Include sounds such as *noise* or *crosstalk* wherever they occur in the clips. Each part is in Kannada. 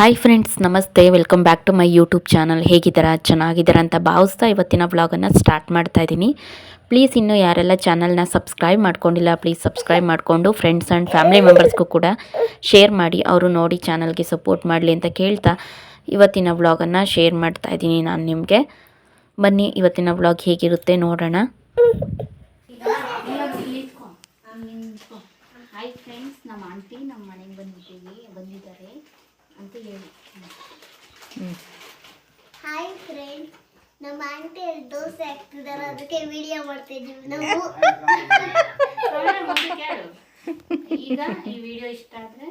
ಹಾಯ್ ಫ್ರೆಂಡ್ಸ್ ನಮಸ್ತೆ. Welcome back to my YouTube channel ಹೇಗಿದ್ದೀರಾ? ಚೆನ್ನಾಗಿದ್ದೀರಾ ಅಂತ ಭಾವಿಸ್ತಾ ಇವತ್ತಿನ ವ್ಲಾಗನ್ನು ಸ್ಟಾರ್ಟ್ ಮಾಡ್ತಾ ಇದ್ದೀನಿ. ಪ್ಲೀಸ್ ಇನ್ನೂ ಯಾರೆಲ್ಲ ಚಾನಲ್ನ ಸಬ್ಸ್ಕ್ರೈಬ್ ಮಾಡ್ಕೊಂಡಿಲ್ಲ ಪ್ಲೀಸ್ ಸಬ್ಸ್ಕ್ರೈಬ್ ಮಾಡಿಕೊಂಡು ಫ್ರೆಂಡ್ಸ್ ಆ್ಯಂಡ್ ಫ್ಯಾಮಿಲಿ ಮೆಂಬರ್ಸ್ಗೂ ಕೂಡ ಶೇರ್ ಮಾಡಿ, ಅವರು ನೋಡಿ ಚಾನಲ್ಗೆ ಸಪೋರ್ಟ್ ಮಾಡಲಿ ಅಂತ ಕೇಳ್ತಾ ಇವತ್ತಿನ ವ್ಲಾಗನ್ನು ಶೇರ್ ಮಾಡ್ತಾ ಇದ್ದೀನಿ ನಾನು ನಿಮಗೆ. ಬನ್ನಿ, ಇವತ್ತಿನ ವ್ಲಾಗ್ ಹೇಗಿರುತ್ತೆ ನೋಡೋಣ. ಹಾಯ್ ಫ್ರೆಂಡ್ಸ್ ನಮ್ಮ ಆಂಟಿ ನಮ್ಮ ಮನೆಗೆ ಬಂದಿದ್ದೀವಿ, ಬಂದಿದ್ದಾರೆ. ಅಂತ ಹೇಳಿ. ಹಾಯ್ ಫ್ರೆಂಡ್ ನಮ್ಮ ಆಂಟಿ ಅಲ್ಲಿ ದೋಸೆ ಹಾಕ್ತಿದಾರೆ ಅದಕ್ಕೆ ವಿಡಿಯೋ ಮಾಡ್ತಿದ್ದೀವಿ ನಾವು. *laughs* *laughs* ಈಗ ಈ ವಿಡಿಯೋ ಇಷ್ಟ ಆದರೆ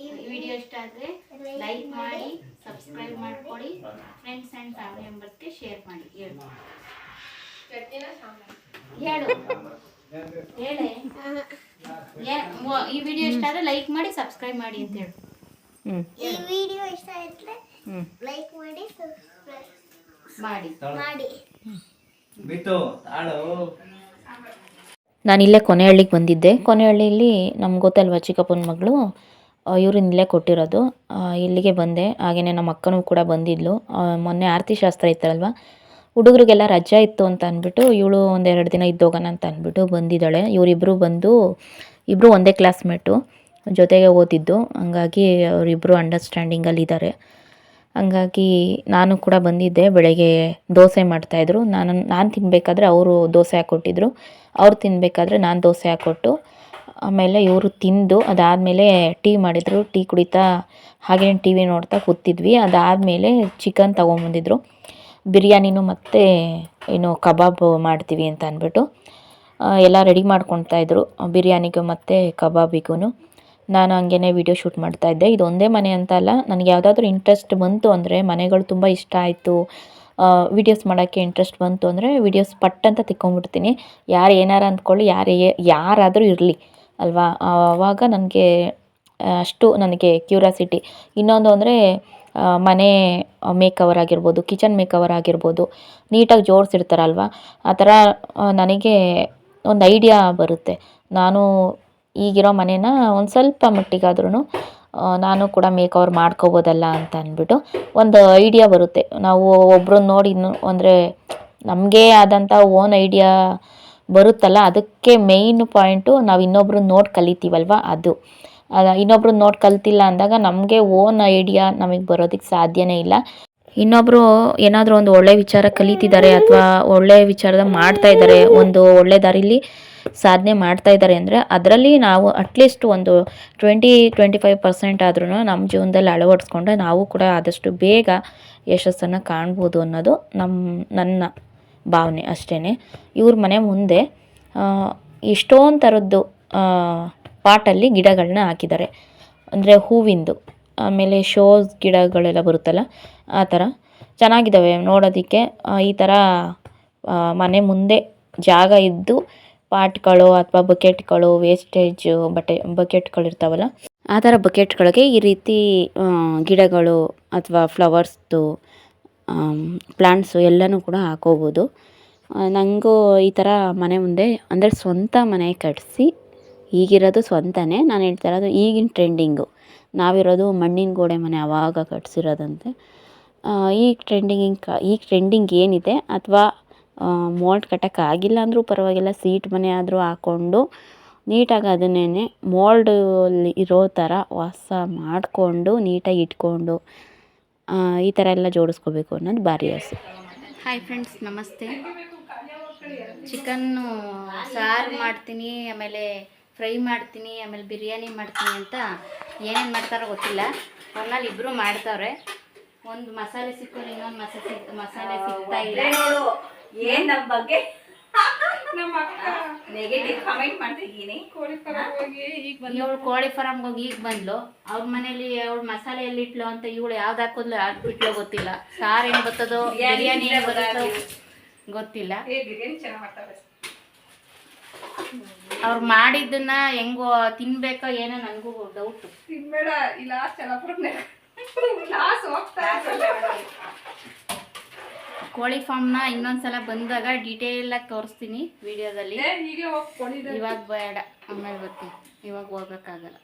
ಈ ವಿಡಿಯೋ ಇಷ್ಟ ಆದರೆ ಲೈಕ್ ಮಾಡಿ ಸಬ್ಸ್ಕ್ರೈಬ್ ಮಾಡ್ಕೊಳ್ಳಿ. ಫ್ರೆಂಡ್ಸ್ ಆ್ಯಂಡ್ ಫ್ಯಾಮಿಲಿ ಮೆಂಬರ್ಸ್ಗೆ ಶೇರ್ ಮಾಡಿ ಹೇಳು. ಹೇಳು. ಹೇಳಿ. *laughs* ಈ ವಿಡಿಯೋ ಇಷ್ಟ ಆದರೆ ಲೈಕ್ ಮಾಡಿ ಸಬ್ಸ್ಕ್ರೈಬ್ ಮಾಡಿ ಅಂತ ಹೇಳು. ಈ ವಿಡಿಯೋ ಇಷ್ಟ ಆಯ್ತಲೆ ಲೈಕ್ ಮಾಡಿ ಸಬ್ಸ್ಕ್ರೈಬ್ ಮಾಡಿ. ಮಾಡಿ. ಬಿಟ್ಟು ತಾಳು. ನಾನಿಲ್ಲೇ ಕೊನೆಹಳ್ಳಿಗೆ ಬಂದಿದ್ದೆ. ಕೊನೆಹಳ್ಳಿಯಲ್ಲಿ ನಮ್ಗೆ ಗೊತ್ತಲ್ವ ಚಿಕ್ಕಪ್ಪನ ಮಗಳು? ಇವರು ಇಲ್ಲೇ ಕೊಟ್ಟಿರೋದು. ಇಲ್ಲಿಗೆ ಬಂದೆ. ಹಾಗೆಯೇ ನಮ್ಮ ಅಕ್ಕನೂ ಕೂಡ ಬಂದಿದ್ಲು. ಮೊನ್ನೆ ಆರತಿ ಶಾಸ್ತ್ರ ಇತ್ತಲ್ವ? ಹುಡುಗರಿಗೆಲ್ಲ ರಜಾ ಇತ್ತು ಅಂತ ಅಂದ್ಬಿಟ್ಟು ಇವಳು ಒಂದೆರಡು ದಿನ ಇದ್ದೋಗೋಣ ಅಂತ ಅಂದ್ಬಿಟ್ಟು ಬಂದಿದ್ದಾಳೆ. ಇವರಿಬ್ಬರು ಬಂದು ಇಬ್ಬರು ಒಂದೇ ಕ್ಲಾಸ್ಮೇಟು ಜೊತೆಗೆ ಓದಿದ್ದು. ಹಂಗಾಗಿ ಅವರಿಬ್ಬರು ಅಂಡರ್ಸ್ಟ್ಯಾಂಡಿಂಗಲ್ಲಿ ಇದ್ದಾರೆ ಹಂಗಾಗಿ ನಾನು ಕೂಡ ಬಂದಿದ್ದೆ, ಬೆಳಗ್ಗೆ ದೋಸೆ ಮಾಡ್ತಾಯಿದ್ರು. ನಾನು ನಾನು ತಿನ್ನಬೇಕಾದ್ರೆ ಅವರು ದೋಸೆ ಹಾಕ್ಕೊಟ್ಟಿದ್ರು ಅವ್ರು ತಿನ್ನಬೇಕಾದ್ರೆ ನಾನು ದೋಸೆ ಹಾಕ್ಕೊಟ್ಟು ಆಮೇಲೆ ಇವರು ತಿಂದು, ಅದಾದಮೇಲೆ ಟೀ ಮಾಡಿದರು. ಟೀ ಕುಡಿತಾ ಹಾಗೇ ಟಿ ವಿ ನೋಡ್ತಾ ಕೂತಿದ್ವಿ. ಅದಾದಮೇಲೆ ಚಿಕನ್ ತೊಗೊಂಬಂದಿದ್ರು. ಬಿರಿಯಾನಿನೂ ಮತ್ತು ಏನು ಕಬಾಬ್ ಮಾಡ್ತೀವಿ ಅಂತ ಅಂದ್ಬಿಟ್ಟು ಎಲ್ಲ ರೆಡಿ ಮಾಡ್ಕೊಳ್ತಾ ಇದ್ರು. ಬಿರಿಯಾನಿಗೂ ಮತ್ತು ಕಬಾಬಿಗೂ ನಾನು ಹಂಗೇ ವಿಡಿಯೋ ಶೂಟ್ ಮಾಡ್ತಾ ಇದ್ದೆ. ಇದು ಒಂದೇ ಮನೆ ಅಂತ ಅಲ್ಲ, ನನಗೆ ಯಾವುದಾದ್ರೂ ಇಂಟ್ರೆಸ್ಟ್ ಬಂತು ಅಂದರೆ ಮನೆಗಳು ತುಂಬ ಇಷ್ಟ ಆಯಿತು. ವಿಡಿಯೋಸ್ ಮಾಡೋಕ್ಕೆ ಇಂಟ್ರೆಸ್ಟ್ ಬಂತು ಅಂದರೆ ವಿಡಿಯೋಸ್ ಪಟ್ ಅಂತ ತಿಕ್ಕೊಂಡ್ಬಿಡ್ತೀನಿ. ಯಾರು ಏನಾರ ಅಂದ್ಕೊಳ್ಳಿ, ಯಾರು ಯಾರಾದರೂ ಇರಲಿ, ಅಲ್ವಾ? ಆವಾಗ ನನಗೆ ಅಷ್ಟು ನನಗೆ ಕ್ಯೂರಿಯಾಸಿಟಿ ಇನ್ನೊಂದು ಅಂದರೆ ಮನೆ ಮೇಕವರ್ ಆಗಿರ್ಬೋದು ಕಿಚನ್ ಮೇಕವರ್ ಆಗಿರ್ಬೋದು, ನೀಟಾಗಿ ಜೋಡಿಸಿರ್ತಾರಲ್ವ? ಆ ಥರ ನನಗೆ ಒಂದು ಐಡಿಯಾ ಬರುತ್ತೆ. ನಾನು ಈಗಿರೋ ಮನೇನ ಒಂದು ಸ್ವಲ್ಪ ಮಟ್ಟಿಗಾದ್ರೂ ನಾನು ಕೂಡ ಮೇಕವರ್ ಮಾಡ್ಕೋಬೋದಲ್ಲ ಅಂತ ಅಂದ್ಬಿಟ್ಟು ಒಂದು ಐಡಿಯಾ ಬರುತ್ತೆ. ನಾವು ಒಬ್ರನ್ನ ನೋಡಿ ಇನ್ನು ಅಂದರೆ ನಮಗೇ ಆದಂಥ ಓನ್ ಐಡಿಯಾ ಬರುತ್ತಲ್ಲ, ಅದಕ್ಕೆ ಮೇಯ್ನ್ ಪಾಯಿಂಟು ನಾವು ಇನ್ನೊಬ್ರನ್ನ ನೋಡಿ ಕಲಿತೀವಲ್ವ ಅದು. ಇನ್ನೊಬ್ರು ನೋಡಿ ಕಲ್ತಿಲ್ಲ ಅಂದಾಗ ನಮಗೆ ಓನ್ ಐಡಿಯಾ ನಮಗೆ ಬರೋದಕ್ಕೆ ಸಾಧ್ಯನೇ ಇಲ್ಲ. ಇನ್ನೊಬ್ಬರು ಏನಾದರೂ ಒಂದು ಒಳ್ಳೆ ವಿಚಾರ ಕಲಿತಿದ್ದಾರೆ ಅಥವಾ ಒಳ್ಳೆ ವಿಚಾರದ ಮಾಡ್ತಾ ಇದ್ದಾರೆ, ಒಂದು ಒಳ್ಳೆ ದಾರಿಲಿ ಸಾಧನೆ ಮಾಡ್ತಾ ಇದ್ದಾರೆ ಅಂದರೆ ಅದರಲ್ಲಿ ನಾವು ಅಟ್ಲೀಸ್ಟ್ ಒಂದು ಟ್ವೆಂಟಿ ಟ್ವೆಂಟಿ ಫೈವ್ ಪರ್ಸೆಂಟ್ ಆದ್ರೂ ನಮ್ಮ ಜೀವನದಲ್ಲಿ ಅಳವಡಿಸ್ಕೊಂಡ್ರೆ ನಾವು ಕೂಡ ಆದಷ್ಟು ಬೇಗ ಯಶಸ್ಸನ್ನು ಕಾಣ್ಬೋದು ಅನ್ನೋದು ನಮ್ಮ ನನ್ನ ಭಾವನೆ ಅಷ್ಟೇ ಇವ್ರ ಮನೆ ಮುಂದೆ ಎಷ್ಟೊಂದು ಥರದ್ದು ಪಾಟಲ್ಲಿ ಗಿಡಗಳನ್ನ ಹಾಕಿದ್ದಾರೆ. ಅಂದರೆ ಹೂವಿಂದು. ಆಮೇಲೆ ಶೋಸ್ ಗಿಡಗಳೆಲ್ಲ ಬರುತ್ತಲ್ಲ, ಆ ಥರ ಚೆನ್ನಾಗಿದ್ದಾವೆ ನೋಡೋದಕ್ಕೆ. ಈ ಥರ ಮನೆ ಮುಂದೆ ಜಾಗ ಇದ್ದು ಪಾಟ್ಗಳು ಅಥವಾ ಬಕೆಟ್ಗಳು, ವೇಸ್ಟೇಜು, ಬಟ್ಟೆ ಬಕೆಟ್ಗಳಿರ್ತಾವಲ್ಲ ಆ ಥರ ಬಕೆಟ್ಗಳಿಗೆ ಈ ರೀತಿ ಗಿಡಗಳು ಅಥವಾ ಫ್ಲವರ್ಸ್ದು ಪ್ಲ್ಯಾಂಟ್ಸು ಎಲ್ಲನೂ ಕೂಡ ಹಾಕೋಬೋದು. ನನಗೂ ಈ ಥರ ಮನೆ ಮುಂದೆ ಅಂದರೆ ಸ್ವಂತ ಮನೆ ಕಟ್ಟಿಸಿ ಈಗಿರೋದು ಸ್ವಂತನೇ. ನಾನು ಹೇಳ್ತಾ ಇರೋದು ಈಗಿನ ಟ್ರೆಂಡಿಂಗು. ನಾವಿರೋದು ಮಣ್ಣಿನ ಗೋಡೆ ಮನೆ ಆವಾಗ ಕಟ್ಸಿರೋದಂತೆ. ಈ ಟ್ರೆಂಡಿಂಗ್ ಈ ಟ್ರೆಂಡಿಂಗ್ ಏನಿದೆ ಅಥವಾ ಮೋಲ್ಡ್ ಕಟ್ಟಕ್ಕೆ ಆಗಿಲ್ಲ ಅಂದರೂ ಪರವಾಗಿಲ್ಲ ಸೀಟ್ ಮನೆ ಆದರೂ ಹಾಕ್ಕೊಂಡು ನೀಟಾಗಿ ಅದನ್ನೇ ಮೋಲ್ಡಲ್ಲಿ ಇರೋ ಥರ ವಾಸ ಮಾಡಿಕೊಂಡು ನೀಟಾಗಿ ಇಟ್ಕೊಂಡು ಈ ಥರ ಎಲ್ಲ ಜೋಡಿಸ್ಕೋಬೇಕು ಅನ್ನೋದು ಭಾರಿ ಆಸೆ. ಹಾಯ್ ಫ್ರೆಂಡ್ಸ್ ನಮಸ್ತೆ. ಚಿಕನ್ನು ಸಾರು ಮಾಡ್ತೀನಿ, ಆಮೇಲೆ ಫ್ರೈ ಮಾಡ್ತೀನಿ ಆಮೇಲೆ ಬಿರಿಯಾನಿ ಮಾಡ್ತೀನಿ ಅಂತ ಏನೇನು ಮಾಡ್ತಾರೋ ಗೊತ್ತಿಲ್ಲ. ಒನ್ನಲ್ಲಿ ಇಬ್ಬರು ಮಾಡ್ತಾವ್ರೆ. ಒಂದು ಮಸಾಲೆ ಸಿಕ್ಕೋರು ಇನ್ನೊಂದು ಮಸಾಲೆ ಸಿಕ್ ಮಸಾಲೆ ಸಿಗ್ತಾ ಇಲ್ಲ ಏನು ನಮ್ಮ ಬಗ್ಗೆ ನೆಗೆಟಿವ್ ಕಮೆಂಟ್ ಮಾಡ್ತಿದ್ದೀನಿ. ಇವಳು ಕೋಳಿ ಫಾರಮ್ಗೆ ಹೋಗಿ ಈಗ ಬಂದ್ಲು. ಅವ್ರ ಮನೇಲಿ ಅವ್ಳ ಮಸಾಲೆ ಎಲ್ಲಿ ಇಟ್ಲು ಅಂತ ಇವಳು ಯಾವ್ದು ಹಾಕೋದ್ಲು ಯಾವ್ದು ಬಿಟ್ಲೋ ಗೊತ್ತಿಲ್ಲ. ಸಾರು ಏನು ಬರ್ತದೋ ಬಿರಿಯಾನಿ ಏನು ಚೆನ್ನಾಗಿ ಗೊತ್ತಿಲ್ಲ ಅವ್ರು ಮಾಡಿದ್ದನ್ನ ಹೆಂಗೋ ತಿನ್ಬೇಕೋ ಏನೋ ನನಗೂ ಡೌಟ್ ತಿನ್ಬೇಡ ಇಲ್ಲ ಚೆನ್ನಾಗಿ ಲಾಸ್ ಹೋಗ್ತಾ ಕೋಳಿ ಫಾರ್ಮ್ನ ಇನ್ನೊಂದ್ಸಲ ಬಂದಾಗ ಡೀಟೇಲ್ ಆಗಿ ತೋರಿಸ್ತೀನಿ ವಿಡಿಯೋದಲ್ಲಿ. ಇವಾಗ ಬೇಡ. ಆಮೇಲೆ ಬರ್ತೀನಿ. ಇವಾಗ ಹೋಗಕ್ಕಾಗಲ್ಲ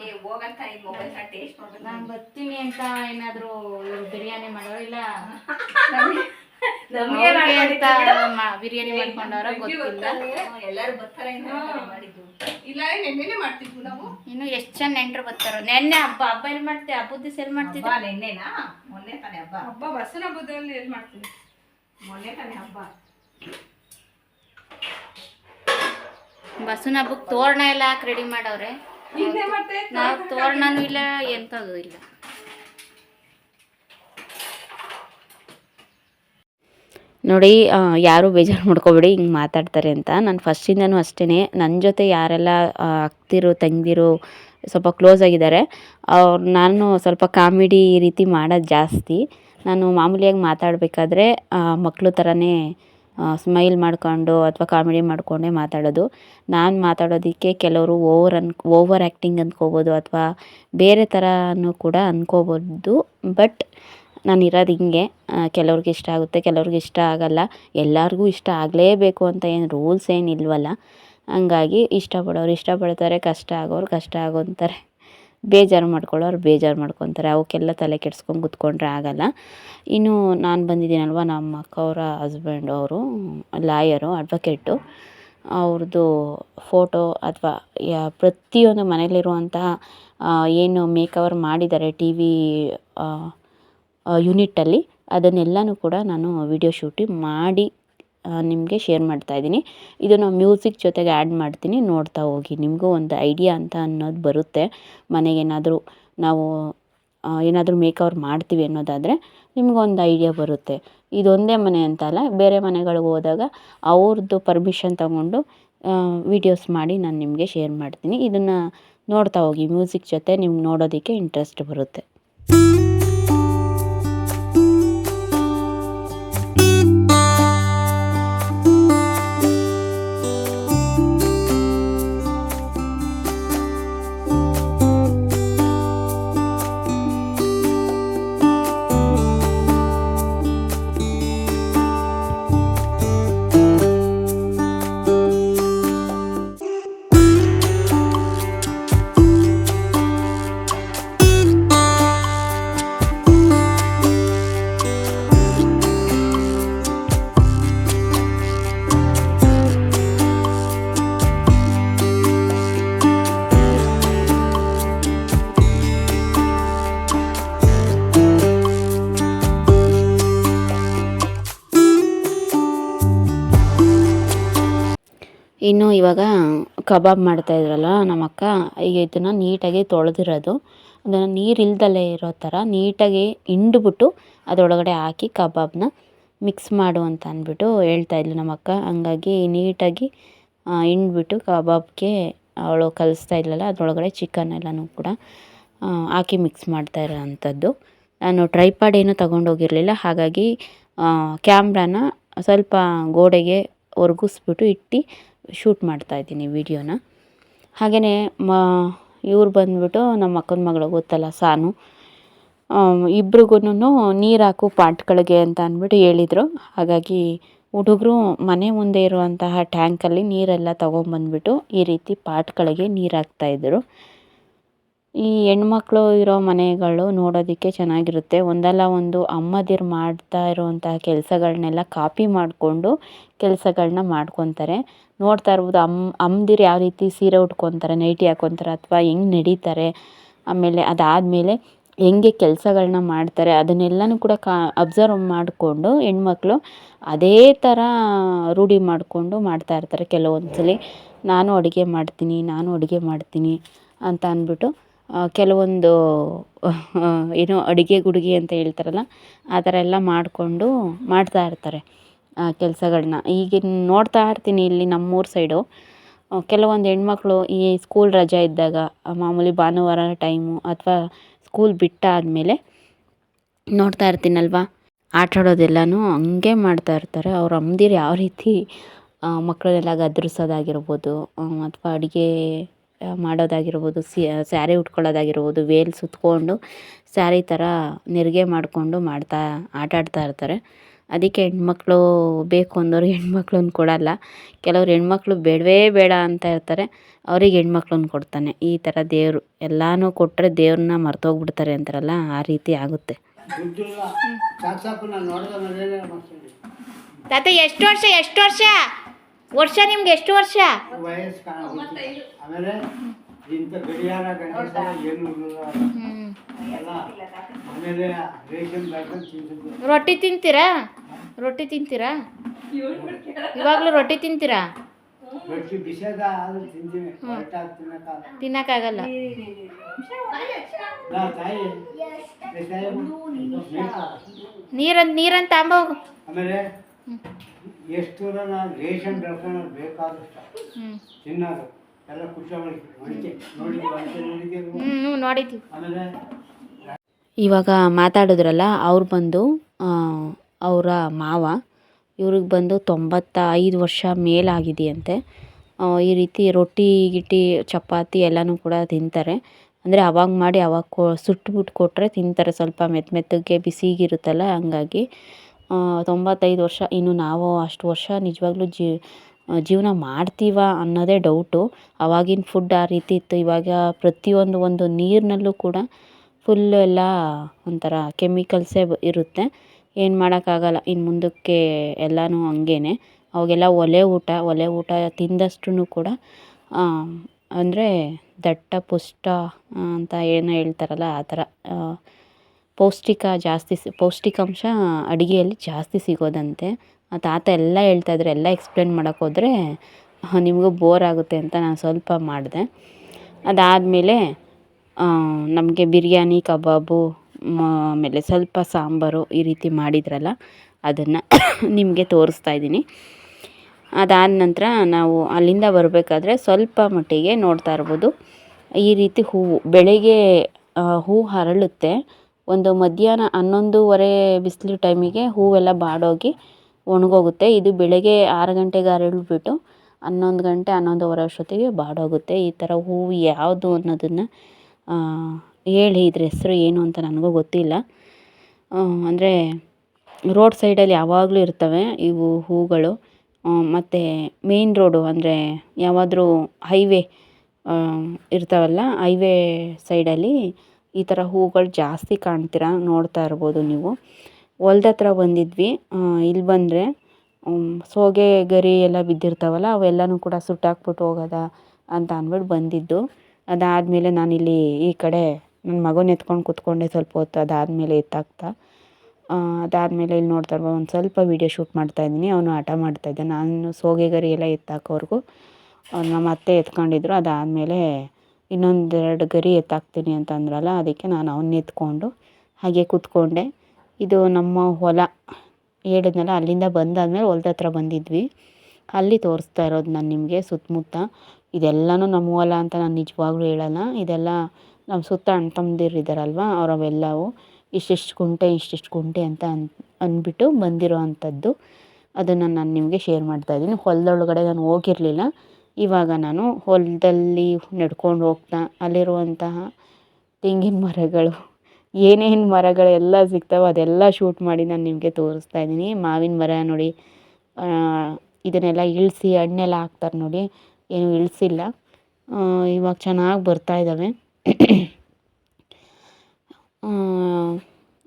ಏ ಹೋಗಂತ ಈ ಮೊಬೈಲ್ ಟೇಸ್ಟ್ ನೋಡ್ಬೇಕು ನಾನು ಬರ್ತೀನಿ ಅಂತ ಏನಾದರೂ ಇವ್ರು ಬಿರಿಯಾನಿ ಮಾಡೋ ಇಲ್ಲ? ಬಿರಿಯಾನಿ ಮಾಡ್ಕೊಂಡವ್ರ ಗೊತ್ತಿಲ್ಲ. ಎಲ್ಲರೂ ಬರ್ತಾರೆ ಅಂತ ಮಾಡಿದ್ದು. ಇಲ್ಲ ನೆನ್ನೆನೆ ಮಾಡ್ತಿದ್ವು ನಾವು? ಇನ್ನು ಎಷ್ಟು ಜನ ನೆಂಟರು ಬರ್ತಾರೋ? ನೆನ್ನೆ ಹಬ್ಬ ಹಬ್ಬ ಎಲ್ಲಿ ಮಾಡ್ತೀವಿ ಹಬ್ಬದ ದಿವಸ ಎಲ್ಲಿ ಬಸವನ ಹಬ್ಬ ನೆನ್ನೆನಾ? ಮೊನ್ನೆ ತಾನೆ ಹಬ್ಬ. ಹಬ್ಬ ಬಸನ ಹಬ್ಬದಲ್ಲಿ ಎಲ್ಲಿ ಮಾಡ್ತೀವಿ ಮೊನ್ನೆ ತಾನೆ ಹಬ್ಬ. ಬಸ್ಸನ ಹಬ್ಬಕ್ಕೆ ತೋರಣ ಎಲ್ಲ ಹಾಕಿ ರೆಡಿ ಮಾಡವ್ರೆ. ನಾವು ತೋರಣನೂ ಇಲ್ಲ ಎಂಥದ್ದು ಇಲ್ಲ. ನೋಡಿ ಯಾರು ಬೇಜಾರು ಮಾಡ್ಕೋಬೇಡಿ, ಹಿಂಗೆ ಮಾತಾಡ್ತಾರೆ ಅಂತ. ನಾನು ಫಸ್ಟಿಂದನೂ ಅಷ್ಟೇ ನನ್ನ ಜೊತೆ ಯಾರೆಲ್ಲ ಅಕ್ತಿರು ತಂಗಿರು ಸ್ವಲ್ಪ ಕ್ಲೋಸ್ ಆಗಿದ್ದಾರೆ, ಅವ್ರು, ನಾನು ಸ್ವಲ್ಪ ಕಾಮಿಡಿ ರೀತಿ ಮಾಡೋದು ಜಾಸ್ತಿ. ನಾನು ಮಾಮೂಲಿಯಾಗಿ ಮಾತಾಡಬೇಕಾದ್ರೆ ಮಕ್ಕಳು ಥರನೇ ಸ್ಮೈಲ್ ಮಾಡ್ಕೊಂಡು ಅಥವಾ ಕಾಮಿಡಿ ಮಾಡಿಕೊಂಡೇ ಮಾತಾಡೋದು. ನಾನು ಮಾತಾಡೋದಕ್ಕೆ ಕೆಲವರು ಓವರ್ ಅನ್, ಓವರ್ ಆ್ಯಕ್ಟಿಂಗ್ ಅಂದ್ಕೋಬೋದು ಅಥವಾ ಬೇರೆ ಥರನೂ ಕೂಡ ಅಂದ್ಕೋಬೋದು. ಬಟ್ ನಾನು ಇರೋದು ಹಿಂಗೆ. ಕೆಲವ್ರಿಗೆ ಇಷ್ಟ ಆಗುತ್ತೆ, ಕೆಲವ್ರಿಗೆ ಇಷ್ಟ ಆಗಲ್ಲ. ಎಲ್ಲರಿಗೂ ಇಷ್ಟ ಆಗಲೇಬೇಕು ಅಂತ ಏನು ರೂಲ್ಸ್ ಏನು ಇಲ್ವಲ್ಲ ಹಂಗಾಗಿ ಇಷ್ಟಪಡೋರು ಇಷ್ಟಪಡ್ತಾರೆ, ಕಷ್ಟ ಆಗೋರು ಕಷ್ಟ ಆಗೋಂತಾರೆ. ಬೇಜಾರು ಮಾಡ್ಕೊಳ್ಳೋರು ಬೇಜಾರು ಮಾಡ್ಕೊತಾರೆ. ಅವಕ್ಕೆಲ್ಲ ತಲೆ ಕೆಡ್ಸ್ಕೊಂಡು ಕೂತ್ಕೊಂಡ್ರೆ ಆಗಲ್ಲ. ಇನ್ನು ನಾನು ಬಂದಿದ್ದೀನಲ್ವ, ನಮ್ಮ ಅಕ್ಕ ಅವರ ಹಸ್ಬೆಂಡ್ ಅವರು, ಲಾಯರು ಅಡ್ವೊಕೇಟು ಅವ್ರದ್ದು ಫೋಟೋ ಅಥವಾ, ಯಾ, ಪ್ರತಿಯೊಂದು ಮನೇಲಿರುವಂತಹ ಏನು ಮೇಕವರ್ ಮಾಡಿದ್ದಾರೆ ಟಿ ವಿ ಯೂನಿಟ್ಟಲ್ಲಿ ಅದನ್ನೆಲ್ಲನೂ ಕೂಡ ನಾನು ವಿಡಿಯೋ ಶೂಟಿಂಗ್ ಮಾಡಿ ನಿಮಗೆ ಶೇರ್ ಮಾಡ್ತಾ ಇದ್ದೀನಿ. ಇದನ್ನು ಮ್ಯೂಸಿಕ್ ಜೊತೆಗೆ ಆ್ಯಡ್ ಮಾಡ್ತೀನಿ. ನೋಡ್ತಾ ಹೋಗಿ. ನಿಮಗೂ ಒಂದು ಐಡಿಯಾ ಅಂತ ಅನ್ನೋದು ಬರುತ್ತೆ. ಮನೆಗೇನಾದರೂ ನಾವು ಏನಾದರೂ ಮೇಕವರ್ ಮಾಡ್ತೀವಿ ಅನ್ನೋದಾದರೆ ನಿಮಗೊಂದು ಐಡಿಯಾ ಬರುತ್ತೆ. ಇದೊಂದೇ ಮನೆ ಅಂತ ಅಲ್ಲ, ಬೇರೆ ಮನೆಗಳಿಗೆ ಹೋದಾಗ ಅವ್ರದ್ದು ಪರ್ಮಿಷನ್ ತಗೊಂಡು ವಿಡಿಯೋಸ್ ಮಾಡಿ ನಾನು ನಿಮಗೆ ಶೇರ್ ಮಾಡ್ತೀನಿ. ಇದನ್ನು ನೋಡ್ತಾ ಹೋಗಿ. ಮ್ಯೂಸಿಕ್ ಜೊತೆ ನಿಮ್ಗೆ ನೋಡೋದಕ್ಕೆ ಇಂಟ್ರೆಸ್ಟ್ ಬರುತ್ತೆ. ಇನ್ನು ಇವಾಗ ಕಬಾಬ್ ಮಾಡ್ತಾಯಿದ್ರಲ್ಲ ನಮ್ಮ ಅಕ್ಕ ಈಗ ಇದನ್ನು ನೀಟಾಗಿ ತೊಳೆದಿರೋದು. ಅದನ್ನು ನೀರು ಇರೋ ಥರ ನೀಟಾಗಿ ಹಿಂಡ್ಬಿಟ್ಟು ಅದರೊಳಗಡೆ ಹಾಕಿ ಕಬಾಬ್ನ ಮಿಕ್ಸ್ ಮಾಡು ಅಂತ ಅಂದ್ಬಿಟ್ಟು ಹೇಳ್ತಾಯಿದ್ಲು ನಮ್ಮ ಅಕ್ಕ ಹಂಗಾಗಿ ನೀಟಾಗಿ ಹಿಂಡ್ಬಿಟ್ಟು ಕಬಾಬ್ಗೆ ಅವಳು ಕಲಿಸ್ತಾ ಇದ್ಲಲ್ಲ, ಅದರೊಳಗಡೆ ಚಿಕನ್ ಎಲ್ಲನೂ ಕೂಡ ಹಾಕಿ ಮಿಕ್ಸ್ ಮಾಡ್ತಾ ಇರೋ ಅಂಥದ್ದು ನಾನು ಟ್ರೈಪಾಡ್ ಏನೂ ತಗೊಂಡೋಗಿರಲಿಲ್ಲ. ಹಾಗಾಗಿ ಕ್ಯಾಮ್ರಾನ ಸ್ವಲ್ಪ ಗೋಡೆಗೆ ಒರಗಿಸ್ಬಿಟ್ಟು ಇಟ್ಟು ಶೂಟ್ ಮಾಡ್ತಾಯಿದ್ದೀನಿ ವೀಡಿಯೋನ. ಹಾಗೆಯೇ ಮ, ಇವ್ರು ಬಂದ್ಬಿಟ್ಟು ನಮ್ಮ ಅಕ್ಕನ ಮಗಳು ಗೊತ್ತಲ್ಲ ಸಾನು. ಇಬ್ರಿಗೂ ನೀರು ಹಾಕು ಪಾಟ್ಗಳಿಗೆ ಅಂತ ಅಂದ್ಬಿಟ್ಟು ಹೇಳಿದರು. ಹಾಗಾಗಿ ಹುಡುಗರು ಮನೆ ಮುಂದೆ ಇರುವಂತಹ ಟ್ಯಾಂಕಲ್ಲಿ ನೀರೆಲ್ಲ ತೊಗೊಂಬಂದ್ಬಿಟ್ಟು ಈ ರೀತಿ ಪಾಟ್ಗಳಿಗೆ ನೀರು ಹಾಕ್ತಾಯಿದ್ರು ಈ ಹೆಣ್ಮಕ್ಳು ಇರೋ ಮನೆಗಳು ನೋಡೋದಕ್ಕೆ ಚೆನ್ನಾಗಿರುತ್ತೆ. ಒಂದಲ್ಲ ಒಂದು ಅಮ್ಮದಿರು ಮಾಡ್ತಾ ಇರುವಂತಹ ಕೆಲಸಗಳನ್ನೆಲ್ಲ ಕಾಪಿ ಮಾಡಿಕೊಂಡು ಕೆಲಸಗಳನ್ನ ಮಾಡ್ಕೊತಾರೆ. ನೋಡ್ತಾ ಇರ್ಬೋದು ಅಮ್ಮ ಅಮ್ಮದಿರು ಯಾವ ರೀತಿ ಸೀರೆ ಉಟ್ಕೊತಾರೆ, ನೈಟಿ ಹಾಕ್ಕೊತಾರೆ ಅಥವಾ ಹೆಂಗ್ ನಡೀತಾರೆ. ಆಮೇಲೆ ಅದಾದಮೇಲೆ ಹೆಂಗೆ ಕೆಲಸಗಳನ್ನ ಮಾಡ್ತಾರೆ ಅದನ್ನೆಲ್ಲನೂ ಕೂಡ ಕಾ ಅಬ್ಸರ್ವ್ ಮಾಡಿಕೊಂಡು ಹೆಣ್ಮಕ್ಳು ಅದೇ ಥರ ರೂಢಿ ಮಾಡಿಕೊಂಡು ಮಾಡ್ತಾ ಇರ್ತಾರೆ. ಕೆಲವೊಂದು ಸಲ ನಾನು ಅಡುಗೆ ಮಾಡ್ತೀನಿ, ನಾನು ಅಡುಗೆ ಮಾಡ್ತೀನಿ ಅಂತ ಅಂದ್ಬಿಟ್ಟು ಕೆಲವೊಂದು ಏನು ಅಡುಗೆ ಗುಡುಗೆ ಅಂತ ಹೇಳ್ತಾರಲ್ಲ, ಆ ಥರ ಎಲ್ಲ ಮಾಡಿಕೊಂಡು ಮಾಡ್ತಾ ಇರ್ತಾರೆ ಕೆಲಸಗಳನ್ನ ಈಗಿನ ನೋಡ್ತಾ ಇರ್ತೀನಿ ಇಲ್ಲಿ ನಮ್ಮೂರ ಸೈಡು. ಕೆಲವೊಂದು ಹೆಣ್ಮಕ್ಳು ಈ ಸ್ಕೂಲ್ ರಜೆ ಇದ್ದಾಗ ಮಾಮೂಲಿ ಭಾನುವಾರ ಟೈಮು ಅಥವಾ ಸ್ಕೂಲ್ ಬಿಟ್ಟಾದಮೇಲೆ ನೋಡ್ತಾ ಇರ್ತೀನಲ್ವ? ಆಟ ಆಡೋದೆಲ್ಲನೂ ಹಂಗೆ ಮಾಡ್ತಾ ಇರ್ತಾರೆ. ಅವ್ರ ಅಮ್ಮದಿರು ಯಾವ ರೀತಿ ಮಕ್ಕಳನ್ನೆಲ್ಲ ಗದರಿಸೋದಾಗಿರ್ಬೋದು ಅಥವಾ ಅಡುಗೆ ಮಾಡೋದಾಗಿರ್ಬೋದು ಸ್ಯಾರಿ ಉಟ್ಕೊಳ್ಳೋದಾಗಿರ್ಬೋದು ವೇಲ್ ಸುತ್ಕೊಂಡು ಸ್ಯಾರಿ ಥರ ನೆರಿಗೆ ಮಾಡಿಕೊಂಡು ಮಾಡ್ತಾ ಆಟ ಆಡ್ತಾ ಇರ್ತಾರೆ. ಅದಕ್ಕೆ ಹೆಣ್ಮಕ್ಳು ಬೇಕು ಅಂದವ್ರಿಗೆ ಹೆಣ್ಮಕ್ಳನ್ನ ಕೊಡಲ್ಲ. ಕೆಲವ್ರು ಹೆಣ್ಮಕ್ಳು ಬೇಡವೇ ಬೇಡ ಅಂತ ಇರ್ತಾರೆ ಅವ್ರಿಗೆ ಹೆಣ್ಮಕ್ಳನ್ನ ಕೊಡ್ತಾನೆ. ಈ ಥರ ದೇವರು ಎಲ್ಲನೂ ಕೊಟ್ಟರೆ ದೇವ್ರನ್ನ ಮರ್ತೋಗ್ಬಿಡ್ತಾರೆ ಅಂತಾರಲ್ಲ ಆ ರೀತಿ ಆಗುತ್ತೆ. ತಾತ ಎಷ್ಟು ವರ್ಷ ಎಷ್ಟು ವರ್ಷ? ವರ್ಷ ನಿಮ್ಗೆ ಎಷ್ಟು ವರ್ಷ? ವಯಸ್ಸು ಕಾಣ ಆಮೇಲೆ ಇಂಥ ಗಡಿಯಾರ ಗಂಟೆ ಏನು ಇರಲ್ಲ. ಆಮೇಲೆ ರೇಷನ್ ಬೇಕಂತ ರೊಟ್ಟಿ ತಿಂತೀರಾ? ರೊಟ್ಟಿ ತಿಂತೀರಾ? ಇವಾಗಲೂ ರೊಟ್ಟಿ ತಿಂತೀರಾ? ರೊಟ್ಟಿ ಬಿಸಿಯಾದ ಆದ್ರೆ ತಿಂತೀವಿ. ತಿನ್ನಕ್ಕಾಗಲ್ಲ. ತಾಯಿ? ನೀರಂತ ನೀರಂತ ತಾಂಬ ಆಮೇಲೆ ಎಷ್ಟು ನಾನು ರೇಷನ್ ಬೆಳ್ಕೊಳ್ಳೋದು ಬೇಕಾದಷ್ಟು ತಿನ್ನೋದು. ಎಲ್ಲ ಖುಷಿ ನೋಡಿದ್ದೀವಿ ಆಮೇಲೆ ಇವಾಗ ಮಾತಾಡಿದ್ರಲ್ಲ ಅವ್ರು ಬಂದು ಅವರ ಮಾವ ಇವ್ರಿಗೆ ಬಂದು ತೊಂಬತ್ತ ಐದು ವರ್ಷ ಮೇಲಾಗಿದೆಯಂತೆ. ಈ ರೀತಿ ರೊಟ್ಟಿ ಗಿಟ್ಟಿ ಚಪಾತಿ ಎಲ್ಲನೂ ಕೂಡ ತಿಂತಾರೆ. ಅಂದರೆ ಅವಾಗ ಮಾಡಿ ಅವಾಗ ಕೊ ಸುಟ್ಟುಬಿಟ್ಟು ಕೊಟ್ಟರೆ ತಿಂತಾರೆ. ಸ್ವಲ್ಪ ಮೆತ್ತ ಮೆತ್ತಗೆ ಬಿಸಿಗಿರುತ್ತಲ್ಲ ಹಂಗಾಗಿ ತೊಂಬತ್ತೈದು ವರ್ಷ, ಇನ್ನು ನಾವು ಅಷ್ಟು ವರ್ಷ ನಿಜವಾಗ್ಲೂ ಜೀವನ ಮಾಡ್ತೀವ ಅನ್ನೋದೇ ಡೌಟು ಅವಾಗಿನ ಫುಡ್ ಆ ರೀತಿ ಇತ್ತು, ಇವಾಗ ಪ್ರತಿಯೊಂದು ಒಂದು ನೀರಿನಲ್ಲೂ ಕೂಡ ಫುಲ್ಲು ಎಲ್ಲ ಒಂಥರ ಕೆಮಿಕಲ್ಸೇ ಇರುತ್ತೆ. ಏನು ಮಾಡೋಕ್ಕಾಗಲ್ಲ ಇನ್ನು ಮುಂದಕ್ಕೆ ಎಲ್ಲನೂ ಹಂಗೇನೆ. ಅವಾಗೆಲ್ಲ ಒಲೆ ಊಟ ಒಲೆ ಊಟ ತಿಂದಷ್ಟು ಕೂಡ ಅಂದರೆ ದಟ್ಟ ಪುಷ್ಟ ಅಂತ ಏನೋ ಹೇಳ್ತಾರಲ್ಲ, ಆ ಥರ ಪೌಷ್ಟಿಕ ಜಾಸ್ತಿ ಸಿ, ಪೌಷ್ಟಿಕಾಂಶ ಅಡುಗೆಯಲ್ಲಿ ಜಾಸ್ತಿ ಸಿಗೋದಂತೆ. ತಾತ ಎಲ್ಲ ಹೇಳ್ತಾಯಿದ್ರು ಎಲ್ಲ ಎಕ್ಸ್ಪ್ಲೇನ್ ಮಾಡೋಕ್ಕೆ ಹೋದರೆ ನಿಮಗೂ ಬೋರ್ ಆಗುತ್ತೆ ಅಂತ ನಾನು ಸ್ವಲ್ಪ ಮಾಡಿದೆ. ಅದಾದಮೇಲೆ ನಮಗೆ ಬಿರಿಯಾನಿ, ಕಬಾಬು ಆಮೇಲೆ ಸ್ವಲ್ಪ ಸಾಂಬಾರು ಈ ರೀತಿ ಮಾಡಿದ್ರಲ್ಲ, ಅದನ್ನು *coughs* ನಿಮಗೆ ತೋರಿಸ್ತಾ ಇದ್ದೀನಿ. ಅದಾದ ನಂತರ ನಾವು ಅಲ್ಲಿಂದ ಬರಬೇಕಾದ್ರೆ ಸ್ವಲ್ಪ ಮಟ್ಟಿಗೆ ನೋಡ್ತಾ ಇರ್ಬೋದು. ಈ ರೀತಿ ಹೂವು, ಬೆಳಗ್ಗೆ ಹೂ ಅರಳುತ್ತೆ ಒಂದು ಮಧ್ಯಾಹ್ನ ಹನ್ನೊಂದುವರೆ ಬಿಸಿಲು ಟೈಮಿಗೆ ಹೂವೆಲ್ಲ ಬಾಡೋಗಿ ಒಣಗೋಗುತ್ತೆ. ಇದು ಬೆಳಗ್ಗೆ ಆರು ಗಂಟೆಗೆ ಅರಳಿಬಿಟ್ಟು ಹನ್ನೊಂದು ಗಂಟೆ ಹನ್ನೊಂದುವರೆ ಅಷ್ಟೊತ್ತಿಗೆ ಬಾಡೋಗುತ್ತೆ. ಈ ಥರ ಹೂವು ಯಾವುದು ಅನ್ನೋದನ್ನು ಹೇಳಿ ಇದ್ರ ಹೆಸರು ಏನು ಅಂತ ನನಗೂ ಗೊತ್ತಿಲ್ಲ. ಅಂದರೆ ರೋಡ್ ಸೈಡಲ್ಲಿ ಯಾವಾಗಲೂ ಇರ್ತವೆ ಇವು ಹೂಗಳು. ಮತ್ತು ಮೇಯ್ನ್ ರೋಡು ಅಂದರೆ ಯಾವಾದರೂ ಹೈವೇ ಇರ್ತಾವಲ್ಲ ಹೈವೇ ಸೈಡಲ್ಲಿ ಈ ಥರ ಹೂಗಳು ಜಾಸ್ತಿ ಕಾಣ್ತೀರ ನೋಡ್ತಾ ಇರ್ಬೋದು ನೀವು. ಹೊಲ್ದ ಹತ್ರ ಬಂದಿದ್ವಿ. ಇಲ್ಲಿ ಬಂದರೆ ಸೋಗೆ, ಗರಿ ಎಲ್ಲ ಬಿದ್ದಿರ್ತಾವಲ್ಲ, ಅವೆಲ್ಲನೂ ಕೂಡ ಸುಟ್ಟಾಕ್ಬಿಟ್ಟು ಹೋಗೋದ ಅಂತ ಅಂದ್ಬಿಟ್ಟು ಬಂದಿದ್ದು. ಅದಾದಮೇಲೆ ನಾನಿಲ್ಲಿ ಈ ಕಡೆ ನನ್ನ ಮಗನ ಎತ್ಕೊಂಡು ಕೂತ್ಕೊಂಡೆ ಸ್ವಲ್ಪ ಹೊತ್ತು, ಅದಾದಮೇಲೆ ಎತ್ತಾಕ್ತಾ. ಅದಾದಮೇಲೆ ಇಲ್ಲಿ ನೋಡ್ತಾ ಇರ್ಬೋದು, ಒಂದು ಸ್ವಲ್ಪ ವೀಡಿಯೋ ಶೂಟ್ ಮಾಡ್ತಾಯಿದ್ದೀನಿ ಅವನು ಆಟ ಮಾಡ್ತಾಯಿದ್ದೆ ನಾನು ಸೋಗೆ, ಗರಿ ಎಲ್ಲ ಎತ್ತಾಕೋವರೆಗೂ ನಮ್ಮ ಅತ್ತೆ ಎತ್ಕೊಂಡಿದ್ರು. ಅದಾದಮೇಲೆ ಇನ್ನೊಂದೆರಡು ಗರಿ ಎತ್ತಾಕ್ತೀನಿ ಅಂತ ಅಂದ್ರಲ್ಲ ಅದಕ್ಕೆ ನಾನು ಅವನ್ನ ಎತ್ಕೊಂಡು ಹಾಗೆ ಕೂತ್ಕೊಂಡೆ. ಇದು ನಮ್ಮ ಹೊಲ. ಹೇಳಿದ್ನಲ್ಲ, ಅಲ್ಲಿಂದ ಬಂದಾದಮೇಲೆ ಹೊಲದ ಹತ್ರ ಬಂದಿದ್ವಿ. ಅಲ್ಲಿ ತೋರಿಸ್ತಾ ಇರೋದು ನಾನು ನಿಮಗೆ ಸುತ್ತಮುತ್ತ. ಇದೆಲ್ಲನೂ ನಮ್ಮ ಹೊಲ ಅಂತ ನಾನು ನಿಜವಾಗ್ಲೂ ಹೇಳಲ್ಲ. ಇದೆಲ್ಲ ನಮ್ಮ ಸುತ್ತ ಅಣ್ಣ ತಮ್ಮದಿರು ಇದ್ದಾರಲ್ವ ಅವರವೆಲ್ಲವೂ. ಇಷ್ಟಿಷ್ಟು ಗುಂಟೆ ಇಷ್ಟಿಷ್ಟು ಗುಂಟೆ ಅಂತ ಅನ್, ಅಂದ್ಬಿಟ್ಟು ಬಂದಿರೋ ಅಂಥದ್ದು. ಅದನ್ನು ನಾನು ನಿಮಗೆ ಶೇರ್ ಮಾಡ್ತಾ ಇದ್ದೀನಿ. ಹೊಲದೊಳಗಡೆ ನಾನು ಹೋಗಿರಲಿಲ್ಲ. ಇವಾಗ ನಾನು ಹೊಲದಲ್ಲಿ ನಡ್ಕೊಂಡು ಹೋಗ್ತಾ ಅಲ್ಲಿರುವಂತಹ ತೆಂಗಿನ ಮರಗಳು, ಏನೇನು ಮರಗಳೆಲ್ಲ ಸಿಗ್ತಾವೆ ಅದೆಲ್ಲ ಶೂಟ್ ಮಾಡಿ ನಾನು ನಿಮಗೆ ತೋರಿಸ್ತಾ ಇದ್ದೀನಿ. ಮಾವಿನ ಮರ ನೋಡಿ ಇದನ್ನೆಲ್ಲ ಇಳಿಸಿ ಹಣ್ಣೆಲ್ಲ ಹಾಕ್ತಾರೆ ನೋಡಿ. ಏನು ಇಳಿಸಿಲ್ಲ. ಇವಾಗ ಚೆನ್ನಾಗಿ ಬರ್ತಾ ಇದ್ದಾವೆ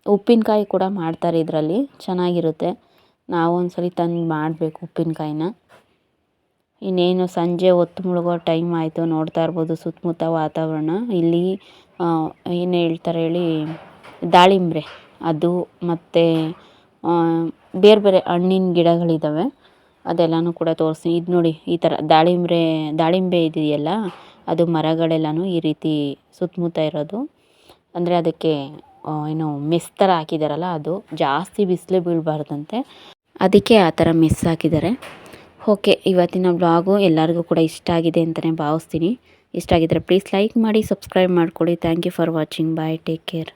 ಉಪ್ಪಿನಕಾಯಿ ಕೂಡ ಮಾಡ್ತಾರೆ ಇದರಲ್ಲಿ. ಚೆನ್ನಾಗಿರುತ್ತೆ. ನಾವು ಒಂದ್ಸಲಿ ತಂದು ಮಾಡಬೇಕು ಉಪ್ಪಿನಕಾಯಿನ. ಇನ್ನೇನು ಸಂಜೆ ಹೊತ್ತು ಮುಳುಗೋ ಟೈಮ್ ಆಯಿತು ನೋಡ್ತಾ ಇರ್ಬೋದು ಸುತ್ತಮುತ್ತ ವಾತಾವರಣ. ಇಲ್ಲಿ ಏನು ಹೇಳ್ತಾರೆ ಹೇಳಿ ದಾಳಿಂಬೆ ಅದು ಮತ್ತು ಬೇರೆ ಬೇರೆ ಹಣ್ಣಿನ ಗಿಡಗಳಿದ್ದಾವೆ ಅದೆಲ್ಲನೂ ಕೂಡ ತೋರಿಸಿ, ಇದು ನೋಡಿ, ಈ ಥರ ದಾಳಿಂಬೆ ದಾಳಿಂಬೆ ಇದೆಯಲ್ಲ, ಅದು ಮರಗಳೆಲ್ಲನೂ ಈ ರೀತಿ ಸುತ್ತಮುತ್ತ ಇರೋದು. ಅಂದರೆ ಅದಕ್ಕೆ ಏನು ಮೆಸ್ ಥರ ಹಾಕಿದಾರಲ್ಲ, ಅದು ಜಾಸ್ತಿ ಬಿಸಿಲು ಬೀಳಬಾರ್ದಂತೆ. ಅದಕ್ಕೆ ಆ ಥರ ಮೆಸ್ ಹಾಕಿದ್ದಾರೆ ಓಕೆ, ಇವತ್ತಿನ ಬ್ಲಾಗು ಎಲ್ಲರಿಗೂ ಕೂಡ ಇಷ್ಟ ಆಗಿದೆ ಅಂತಲೇ ಭಾವಿಸ್ತೀನಿ. ಇಷ್ಟ ಆಗಿದ್ದರೆ ಪ್ಲೀಸ್ ಲೈಕ್ ಮಾಡಿ ಸಬ್ಸ್ಕ್ರೈಬ್ ಮಾಡ್ಕೊಳ್ಳಿ. Thank you for watching bye take care